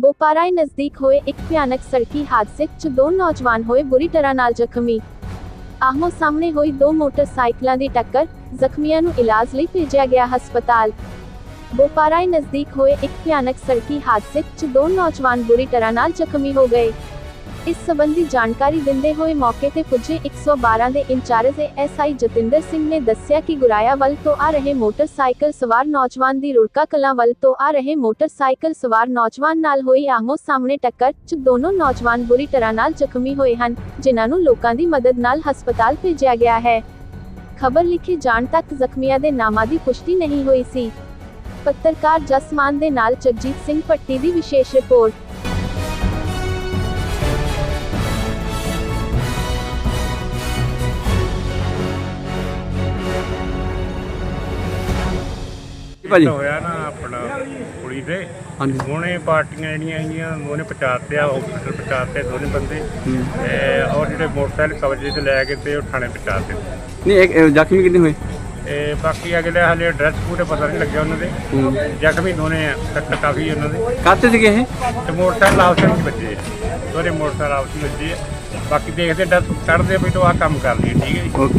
ਬੋਪਾਰਾਏ ਨਜ਼ਦੀਕ ਹੋਏ ਇੱਕ ਭਿਆਨਕ ਸੜਕੀ ਹਾਦਸੇ 'ਚ ਦੋ ਨੌਜਵਾਨ ਹੋਏ ਬੁਰੀ ਤਰ੍ਹਾਂ ਨਾਲ ਜ਼ਖਮੀ। ਆਹਮੋ ਸਾਹਮਣੇ ਹੋਈ ਦੋ ਮੋਟਰਸਾਈਕਲਾਂ ਦੀ ਟੱਕਰ ਜ਼ਖਮੀਆਂ ਨੂੰ ਇਲਾਜ ਲਈ ਭੇਜਿਆ ਗਿਆ ਹਸਪਤਾਲ। ਬੋਪਾਰਾਏ ਨਜ਼ਦੀਕ ਹੋਏ ਇੱਕ ਭਿਆਨਕ ਸੜਕੀ ਹਾਦਸੇ 'ਚ ਦੋ ਨੌਜਵਾਨ ਬੁਰੀ ਤਰ੍ਹਾਂ ਨਾਲ ਜ਼ਖਮੀ ਹੋ ਗਏ। ਇਸ ਸਬੰਧੀ ਜਾਣਕਾਰੀ ਦਿੰਦੇ ਹੋਏ ਮੌਕੇ ਤੇ ਪੁੱਜੇ 112 ਦੇ ਇੰਚਾਰਜ ਐਸਆਈ ਜਤਿੰਦਰ ਸਿੰਘ ਨੇ ਦੱਸਿਆ ਕਿ ਗੁਰਾਇਆ ਵੱਲ ਤੋਂ ਆ ਰਹੇ ਮੋਟਰਸਾਈਕਲ ਸਵਾਰ ਨੌਜਵਾਨ ਦੀ ਰੁੜਕਾ ਕਲਾਂ ਵੱਲ ਤੋਂ ਆ ਰਹੇ ਮੋਟਰਸਾਈਕਲ ਸਵਾਰ ਨੌਜਵਾਨ ਨਾਲ ਹੋਈ ਆਹਮੋ ਸਾਹਮਣੇ ਟੱਕਰ, 'ਚ ਦੋਨੋਂ ਨੌਜਵਾਨ ਬੁਰੀ ਤਰ੍ਹਾਂ ਨਾਲ ਜ਼ਖਮੀ ਹੋਏ ਹਨ, ਜਿਨ੍ਹਾਂ ਨੂੰ ਲੋਕਾਂ ਦੀ ਮਦਦ ਨਾਲ ਹਸਪਤਾਲ ਭੇਜਿਆ ਗਿਆ ਹੈ। ਖਬਰ ਲਿਖੇ ਜਾਣ ਤੱਕ ਜ਼ਖਮੀਆਂ ਦੇ ਨਾਮਾਂ ਦੀ ਪੁਸ਼ਟੀ ਨਹੀਂ ਹੋਈ ਸੀ। ਪੱਤਰਕਾਰ ਜਸਮਾਨ ਦੇ ਨਾਲ ਜਗਜੀਤ ਸਿੰਘ ਪੱਟੀ ਦੀ ਵਿਸ਼ੇਸ਼ ਰਿਪੋਰਟ। ਭਾਜੀ? ਹੋਇਆ ਨਾ ਆਪਣਾ ਕੁੜੀ ਦੇ। ਹਾਂਜੀ। ਦੋਨੇ ਪਾਰਟੀਆਂ ਜਿਹੜੀਆਂ ਹੈਗੀਆਂ ਦੋਨੇ ਪਹੁੰਚਾਤੇ ਆ ਹਸਪੀਟਲ ਪਹੁੰਚਾਤੇ ਦੋਨੇ ਬੰਦੇ। ਤੇ ਔਰ ਜਿਹੜੇ ਮੋਟਰਸਾਈਕਲ ਕਬਜ਼ੇ 'ਚ ਲੈ ਕੇ ਤੇ ਉਹ ਥਾਣੇ ਪਹੁੰਚਾਤੇ ਨਹੀਂ ਇੱਕ ਜ਼ਖਮੀ ਕਿੰਨੇ ਹੋਏ? ਤੇ ਬਾਕੀ ਅਗਲੇ ਹਾਲੇ ਐਡਰੈਸ ਪੂਰੇ ਪਤਾ ਨਹੀਂ ਲੱਗਿਆ ਉਹਨਾਂ ਦੇ। ਜ਼ਖਮੀ ਦੋਨੇ ਆ ਸੱਟ ਕਾਫੀ ਉਹਨਾਂ ਦੇ। ਕਾਤੇ ਸੀਗੇ ਇਹ? ਤੇ ਮੋਟਰਸਾਈਕਲ ਆਪਸ ਵਿੱਚ ਵੱਜੇ। ਦੋਨੇ ਮੋਟਰਸਾਈਕਲ ਆਪਸ ਵਿੱਚ ਵੱਜੇ। ਬਾਕੀ ਦੇਖਦੇ ਡਰ ਕੱਢਦੇ ਵੀ ਤੋਂ ਆ ਕੰਮ ਕਰ ਲਈਏ ਠੀਕ ਹੈ ਜੀ। ਓਕੇ।